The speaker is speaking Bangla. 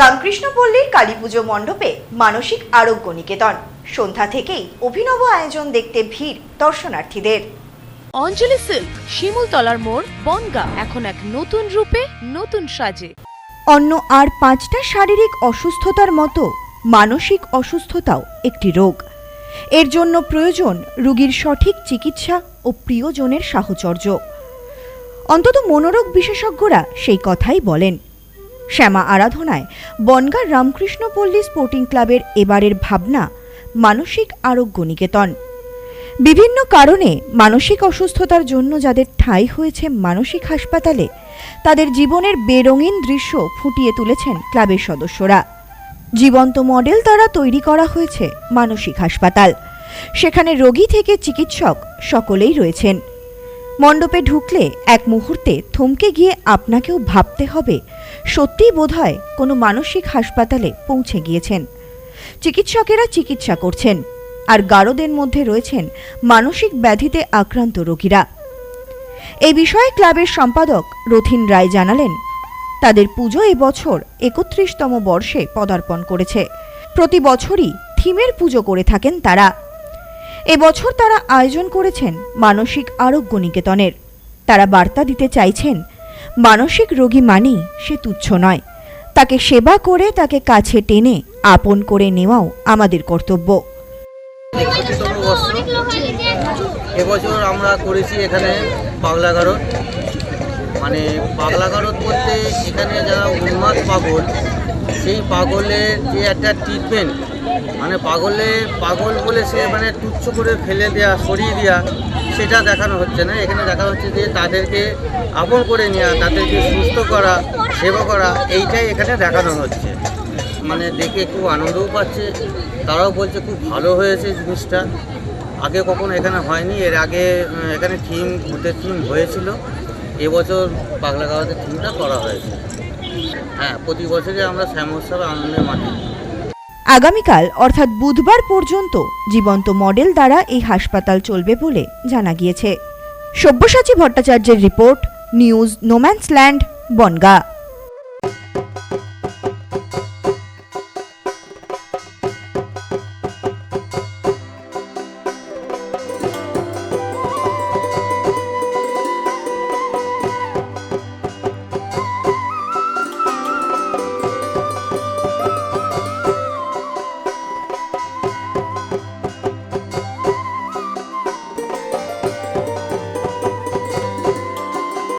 রামকৃষ্ণপল্লীর কালী পুজো মণ্ডপে মানসিক আরোগ্য নিকেতন। সন্ধ্যা থেকেই অভিনব আয়োজন দেখতে ভিড় দর্শনার্থীদের। অঞ্জলি সিল্ক শিমুলতলার মোড় বনগা এখন এক নতুন রূপে নতুন সাজে। অন্য আর পাঁচটা শারীরিক অসুস্থতার মতো মানসিক অসুস্থতাও একটি রোগ। এর জন্য প্রয়োজন রোগীর সঠিক চিকিৎসা ও প্রিয়জনের সাহচর্য। অন্তত মনোরোগ বিশেষজ্ঞরা সেই কথাই বলেন। শ্যামা আরাধনায়, বনগাঁ রামকৃষ্ণপল্লী স্পোর্টিং ক্লাবের এবারের ভাবনা, মানসিক আরোগ্য নিকেতন। বিভিন্ন কারণে মানসিক অসুস্থতার জন্য যাদের ঠাঁই হয়েছে মানসিক হাসপাতালে, তাদের জীবনের বেরঙিন দৃশ্য ফুটিয়ে তুলেছেন ক্লাবের সদস্যরা। জীবন্ত মডেল দ্বারা তৈরি করা হয়েছে মানসিক হাসপাতাল। সেখানে রোগী থেকে চিকিৎসক সকলেই রয়েছেন। মণ্ডপে ঢুকলে এক মুহূর্তে থমকে গিয়ে আপনাকেও ভাবতে হবে, সত্যিই বোধহয় কোনো মানসিক হাসপাতালে পৌঁছে গিয়েছেন। চিকিৎসকেরা চিকিৎসা করছেন, আর গারদের মধ্যে রয়েছেন মানসিক ব্যাধিতে আক্রান্ত রোগীরা। এই বিষয়ে ক্লাবের সম্পাদক রথিন রায় জানালেন, তাদের পুজো এবছর একত্রিশতম বর্ষে পদার্পণ করেছে। প্রতি বছরই থিমের পুজো করে থাকেন তারা। এবছর তারা আয়োজন করেছেন মানসিক আরোগ্য নিকেতনের তারা বার্তা দিতে চাইছেন, মানসিক রোগী মানেই সে তুচ্ছ নয়। তাকে সেবা করে তাকে কাছে টেনে আপন করে নেওয়াও আমাদের কর্তব্য। এবছর আমরা করেছি এখানে পাগলা গারদ মানে পাগলা গারদ বলতে এখানে যারা উন্মাদ পাগল, সেই পাগলের যে একটা ট্রিটমেন্ট মানে পাগলে, পাগল বলে সে মানে তুচ্ছ করে ফেলে দেওয়া সরিয়ে দেওয়া সেটা দেখানো হচ্ছে না। এখানে দেখা হচ্ছে যে তাদেরকে আপন করে নেওয়া তাদেরকে সুস্থ করা, সেবা করা, এইটাই এখানে দেখানো হচ্ছে। মানে দেখে খুব আনন্দও পাচ্ছে। তারাও বলছে খুব ভালো হয়েছে জিনিসটা। আগে কখনো এখানে হয়নি। এর আগে এখানে থিম ভূতের থিম হয়েছিল। এবছর পাগলা গাওয়াতে থিমটা করা হয়েছে। হ্যাঁ প্রতি বছরই আমরা শ্যামোৎসব আনন্দের মাটি আগামীকাল, অর্থাৎ বুধবার পর্যন্ত, জীবন্ত মডেল দ্বারা এই হাসপাতাল চলবে বলে জানা গিয়েছে। সব্যসাচী ভট্টাচার্যের রিপোর্ট, নিউজ, নোম্যান্সল্যান্ড, বনগা।